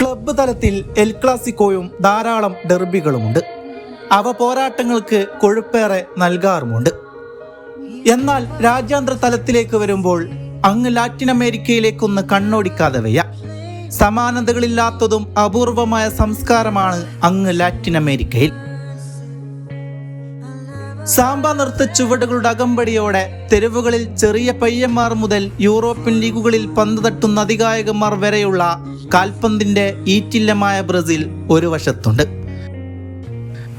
Club തലത്തിൽ L ക്ലാസിക്കോയും ധാരാളം ഡെർബികളുമുണ്ട്. അവ പോരാട്ടങ്ങൾക്ക് കൊഴുപ്പേറെ നൽകാറുമുണ്ട്. എന്നാൽ രാജ്യാന്തര തലത്തിലേക്ക് വരുമ്പോൾ അങ്ങ് ലാറ്റിൻ അമേരിക്കയിലേക്കൊന്ന് കണ്ണോടിക്കാതെ വയ്യ. സമാനതകളില്ലാത്തതും അപൂർവമായ സംസ്കാരമാണ് അങ്ങ് ലാറ്റിൻ അമേരിക്കയിൽ. സാമ്പ നൃത്ത ചുവടുകളുടെ അകമ്പടിയോടെ തെരുവുകളിൽ ചെറിയ പയ്യന്മാർ മുതൽ യൂറോപ്യൻ ലീഗുകളിൽ പന്ത് തട്ടുന്ന അധികായകന്മാർ വരെയുള്ള കാൽപന്തിന്റെ ഈറ്റില്ലമായ ബ്രസീൽ ഒരു വശത്തുണ്ട്.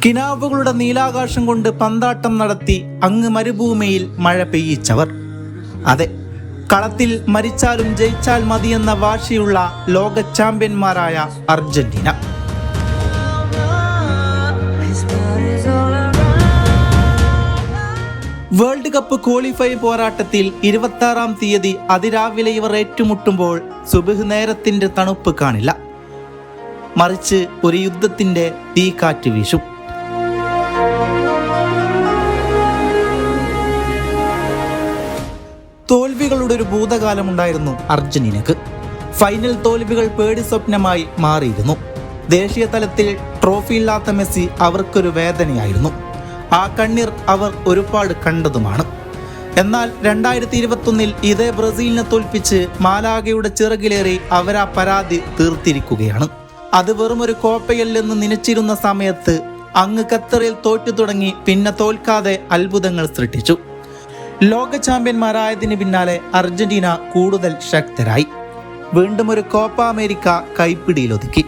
കിനാവുകളുടെ നീലാകാശം കൊണ്ട് പന്താട്ടം നടത്തി അങ്ങ് മരുഭൂമിയിൽ മഴ പെയ്യിച്ചവർ. അതെ കളത്തിൽ മരിച്ചാലും ജയിച്ചാൽ മതിയെന്ന വാശിയുള്ള ലോക ചാമ്പ്യന്മാരായ അർജന്റീന. വേൾഡ് കപ്പ് ക്വാളിഫൈ പോരാട്ടത്തിൽ ഇരുപത്തി ആറാം തീയതി അതിരാവിലെ ഇവർ ഏറ്റുമുട്ടുമ്പോൾ സുബഹ് നേരത്തിന്റെ തണുപ്പ് കാണില്ല. മറിച്ച് ഒരു യുദ്ധത്തിന്റെ തീ കാറ്റ് വീശും. തോൽവികളുടെ ഒരു ഭൂതകാലമുണ്ടായിരുന്നു അർജന്റീനക്ക്. ഫൈനൽ തോൽവികൾ പേടി സ്വപ്നമായി മാറിയിരുന്നു. ദേശീയ തലത്തിൽ ട്രോഫി ഇല്ലാത്ത മെസ്സി അവർക്കൊരു വേദനയായിരുന്നു. ആ കണ്ണീർ അവർ ഒരുപാട് കണ്ടതുമാണ്. എന്നാൽ രണ്ടായിരത്തി ഇരുപത്തൊന്നിൽ ഇതേ ബ്രസീലിനെ തോൽപ്പിച്ച് മാലാഗയുടെ ചിറകിലേറി അവരാ പരാതി തീർത്തിരിക്കുകയാണ്. അത് വെറും ഒരു കോപ്പയല്ലെന്ന് നനച്ചിരുന്ന സമയത്ത് അങ്ങ് ഖത്തറിൽ തോറ്റു തുടങ്ങി പിന്നെ തോൽക്കാതെ അത്ഭുതങ്ങൾ സൃഷ്ടിച്ചു. ലോക ചാമ്പ്യന്മാരായതിന് പിന്നാലെ അർജന്റീന കൂടുതൽ ശക്തരായി. വീണ്ടും ഒരു കോപ്പ അമേരിക്ക കൈപ്പിടിയിലൊതുക്കി.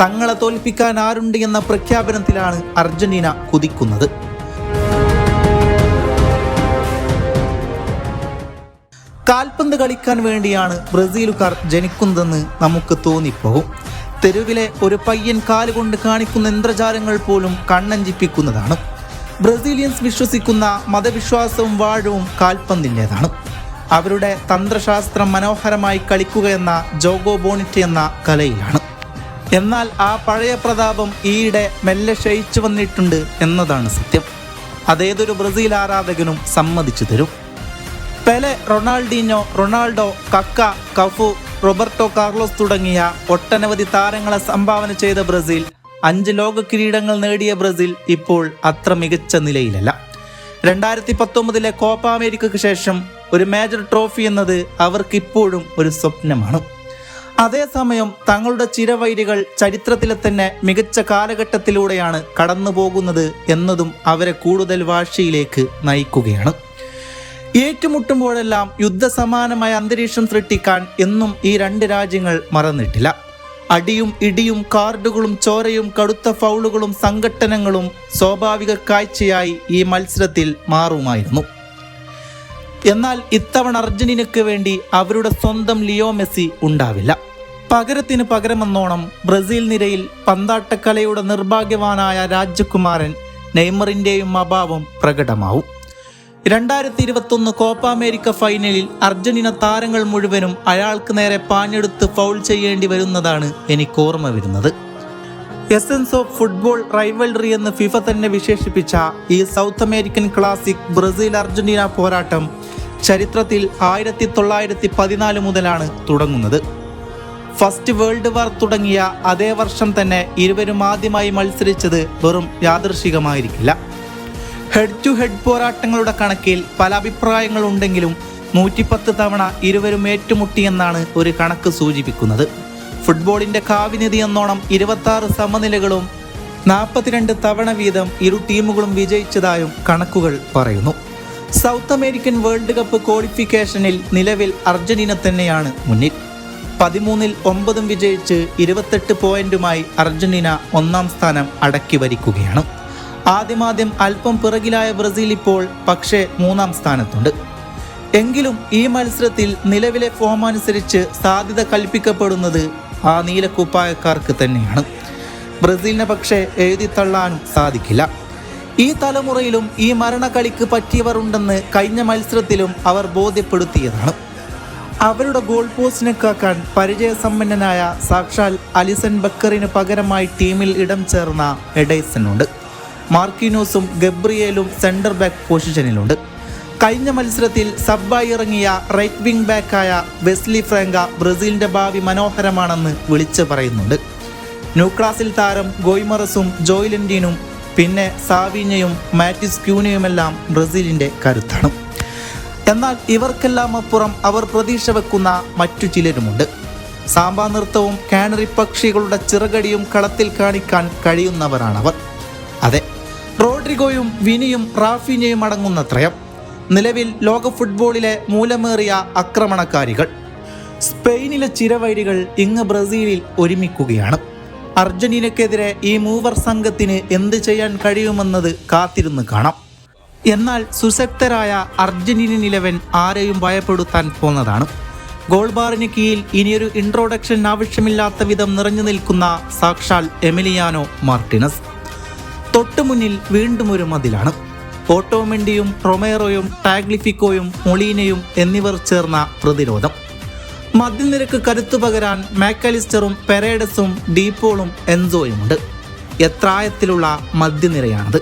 തങ്ങളെ തോൽപ്പിക്കാൻ ആരുണ്ട് എന്ന പ്രഖ്യാപനത്തിലാണ് അർജന്റീന കുതിക്കുന്നത്. കാൽപന്ത് കളിക്കാൻ വേണ്ടിയാണ് ബ്രസീലുകാർ ജനിക്കുന്നതെന്ന് നമുക്ക് തോന്നിപ്പോകും. തെരുവിലെ ഒരു പയ്യൻ കാലുകൊണ്ട് കാണിക്കുന്ന യന്ത്രജാലങ്ങൾ പോലും കണ്ണഞ്ചിപ്പിക്കുന്നതാണ്. ബ്രസീലിയൻസ് വിശ്വസിക്കുന്ന മതവിശ്വാസവും വാഴവും കാൽപന്തിന്റെതാണ്. അവരുടെ തന്ത്രശാസ്ത്രം മനോഹരമായി കളിക്കുക എന്ന ജോഗോ ബോണിറ്റ് എന്ന കലയിലാണ്. എന്നാൽ ആ പഴയ പ്രതാപം ഈയിടെ മെല്ലെ ക്ഷയിച്ചു വന്നിട്ടുണ്ട് എന്നതാണ് സത്യം. അതേതൊരു ബ്രസീൽ ആരാധകനും സമ്മതിച്ചു തരും. Pele Ronaldinho Ronaldo Kaka Cafu Roberto Carlos തുടങ്ങിയ ഒട്ടനവധി താരങ്ങളെ സംഭാവന ചെയ്ത ബ്രസീൽ അഞ്ച് ലോക കിരീടങ്ങൾ നേടിയ ബ്രസീൽ ഇപ്പോൾ അത്ര മികച്ച നിലയിലല്ല. രണ്ടായിരത്തി പത്തൊമ്പതിലെ കോപ്പ അമേരിക്കയ്ക്ക് ശേഷം ഒരു മേജർ ട്രോഫി എന്നത് അവർക്കിപ്പോഴും ഒരു സ്വപ്നമാണ്. അതേസമയം തങ്ങളുടെ ചിരവൈരികൾ ചരിത്രത്തിലെ തന്നെ മികച്ച കാലഘട്ടത്തിലൂടെയാണ് കടന്നു പോകുന്നത് എന്നതും അവരെ കൂടുതൽ വാശിയിലേക്ക് നയിക്കുകയാണ്. ഏറ്റുമുട്ടുമ്പോഴെല്ലാം യുദ്ധസമാനമായ അന്തരീക്ഷം സൃഷ്ടിക്കാൻ എന്നും ഈ രണ്ട് രാജ്യങ്ങൾ മറന്നിട്ടില്ല. അടിയും ഇടിയും കാർഡുകളും ചോരയും കടുത്ത ഫൗളുകളും സംഘട്ടനങ്ങളും സ്വാഭാവിക കാഴ്ചയായി ഈ മത്സരത്തിൽ മാറുമായിരുന്നു. എന്നാൽ ഇത്തവണ അർജന്റീനയ്ക്ക് വേണ്ടി അവരുടെ സ്വന്തം ലിയോ മെസ്സി ഉണ്ടാവില്ല. പകരത്തിന് പകരമെന്നോണം ബ്രസീൽ നിരയിൽ പന്താട്ടക്കലയുടെ നിർഭാഗ്യവാനായ രാജകുമാരൻ നെയ്മറിന്റെയും അഭാവം പ്രകടമാവും. രണ്ടായിരത്തി ഇരുപത്തൊന്ന് കോപ്പ അമേരിക്ക ഫൈനലിൽ അർജന്റീന താരങ്ങൾ മുഴുവനും അയാൾക്ക് നേരെ പാഞ്ഞെടുത്ത് ഫൗൾ ചെയ്യേണ്ടി വരുന്നതാണ് എനിക്ക് ഓർമ്മ വരുന്നത്. എസൻസ് ഓഫ് ഫുട്ബോൾ റൈവൽറി എന്ന് ഫിഫ തന്നെ വിശേഷിപ്പിച്ച ഈ South American classic Brazil Argentina പോരാട്ടം ചരിത്രത്തിൽ ആയിരത്തി തൊള്ളായിരത്തി പതിനാല് മുതലാണ് തുടങ്ങുന്നത്. ഫസ്റ്റ് വേൾഡ് വാർ തുടങ്ങിയ അതേ വർഷം തന്നെ ഇരുവരും ആദ്യമായി മത്സരിച്ചത് വെറും യാദൃശികമായിരിക്കില്ല. ഹെഡ് ടു ഹെഡ് പോരാട്ടങ്ങളുടെ കണക്കിൽ പല അഭിപ്രായങ്ങളുണ്ടെങ്കിലും നൂറ്റിപ്പത്ത് തവണ ഇരുവരും ഏറ്റുമുട്ടിയെന്നാണ് ഒരു കണക്ക് സൂചിപ്പിക്കുന്നത്. ഫുട്ബോളിന്റെ കാവിനിധി എന്നോണം ഇരുപത്തി സമനിലകളും നാൽപ്പത്തിരണ്ട് തവണ വീതം ഇരു ടീമുകളും വിജയിച്ചതായും കണക്കുകൾ പറയുന്നു. സൗത്ത് അമേരിക്കൻ വേൾഡ് കപ്പ് ക്വാളിഫിക്കേഷനിൽ നിലവിൽ അർജന്റീന തന്നെയാണ് മുന്നിൽ. പതിമൂന്നിൽ ഒമ്പതും വിജയിച്ച് ഇരുപത്തെട്ട് പോയിന്റുമായി അർജന്റീന ഒന്നാം സ്ഥാനം അടക്കി വരിക്കുകയാണ് ആദ്യമാദ്യം അല്പം പിറകിലായ ബ്രസീൽ ഇപ്പോൾ പക്ഷേ മൂന്നാം സ്ഥാനത്തുണ്ട്. എങ്കിലും ഈ മത്സരത്തിൽ നിലവിലെ ഫോം അനുസരിച്ച് സാധ്യത കൽപ്പിക്കപ്പെടുന്നത് ആ നീലക്കുപ്പായക്കാർക്ക് തന്നെയാണ്. ബ്രസീലിനെ പക്ഷേ എഴുതിത്തള്ളാനും സാധിക്കില്ല. ഈ തലമുറയിലും ഈ മരണക്കളിക്ക് പറ്റിയവർ ഉണ്ടെന്ന് കഴിഞ്ഞ മത്സരത്തിലും അവർ ബോധ്യപ്പെടുത്തിയതാണ്. അവരുടെ ഗോൾ പോസ്റ്റിനെ കാക്കാൻ പരിചയസമ്പന്നനായ സാക്ഷാൽ അലിസൺ ബക്കറിന് പകരമായി ടീമിൽ ഇടം ചേർന്ന എഡൈസൺ ഉണ്ട്. മാർക്കിനോസും ഗബ്രിയേലും സെന്റർ ബാക്ക് പൊസിഷനിലുണ്ട് കഴിഞ്ഞ മത്സരത്തിൽ സബ്ബായി ഇറങ്ങിയ റൈറ്റ് വിംഗ് ബാക്കായ വെസ്ലി ഫ്രാങ്ക ബ്രസീലിന്റെ ഭാവി മനോഹരമാണെന്ന് വിളിച്ചു പറയുന്നുണ്ട്. ന്യൂക്ലാസിൽ താരം ഗോയ്മറസും ജോയിലന്റീനും പിന്നെ സാവീനയും മാറ്റിസ് ക്യൂനയുമെല്ലാം ബ്രസീലിന്റെ കരുത്താണ്. എന്നാൽ ഇവർക്കെല്ലാം അപ്പുറം അവർ പ്രതീക്ഷ വെക്കുന്ന മറ്റു ചിലരുമുണ്ട്. സാമ്പാ നൃത്തവും കാനറി പക്ഷികളുടെ ചിറകടിയും കളത്തിൽ കാണിക്കാൻ കഴിയുന്നവരാണവർ. അതെ റോഡ്രിഗോയും വിനിയും റാഫിനയും അടങ്ങുന്ന ത്രയം. നിലവിൽ ലോക ഫുട്ബോളിലെ മൂലമേറിയ ആക്രമണക്കാരികൾ. സ്പെയിനിലെ ചിരവൈരികൾ ഇങ്ങ് ബ്രസീലിൽ ഒരുമിക്കുകയാണ്. അർജന്റീനക്കെതിരെ ഈ മൂവർ സംഘത്തിന് എന്ത് ചെയ്യാൻ കഴിയുമെന്നത് കാത്തിരുന്ന് കാണാം. എന്നാൽ സുശക്തരായ അർജന്റീന നിലവൻ ആരെയും ഭയപ്പെടുത്താൻ പോന്നതാണ്. ഗോൾ ബാറിന് കീഴിൽ ഇനിയൊരു ഇൻട്രോഡക്ഷൻ ആവശ്യമില്ലാത്ത വിധം നിറഞ്ഞു നിൽക്കുന്ന സാക്ഷാൽ എമിലിയാനോ മാർട്ടിനസ്. തൊട്ടുമുന്നിൽ വീണ്ടും ഒരു മതിലാണ്. ഓട്ടോമെൻഡിയും റൊമേറോയും ടാഗ്ലിഫിക്കോയും മൊളീനയും എന്നിവർ ചേർന്ന പ്രതിരോധം. മധ്യനിരക്ക് കരുത്തു പകരാൻ മാക്കലിസ്റ്ററും പെരേഡസും ഡീപ്പോളും എൻസോയുമുണ്ട്. എത്രായത്തിലുള്ള മധ്യനിരയാണത്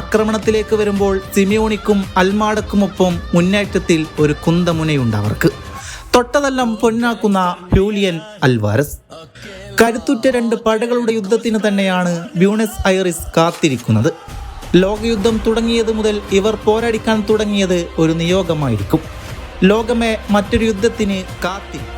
ആക്രമണത്തിലേക്ക് വരുമ്പോൾ സിമിയോണിക്കും അൽമാടക്കുമൊപ്പം മുന്നേറ്റത്തിൽ ഒരു കുന്തമുനയുണ്ട് അവർക്ക്. തൊട്ടതെല്ലാം പൊന്നാക്കുന്ന ഹ്യൂലിയൻ അൽവാരസ്. കരുത്തുറ്റ രണ്ട് പടകളുടെ യുദ്ധത്തിന് തന്നെയാണ് ബ്യൂണസ് ഐറിസ് കാത്തിരിക്കുന്നത്. ലോകയുദ്ധം തുടങ്ങിയത് മുതൽ ഇവർ പോരാടിക്കാൻ തുടങ്ങിയത് ഒരു നിയോഗമായിരിക്കും. ലോകമേ മറ്റൊരു യുദ്ധത്തിന് കാത്തിരിക്കും.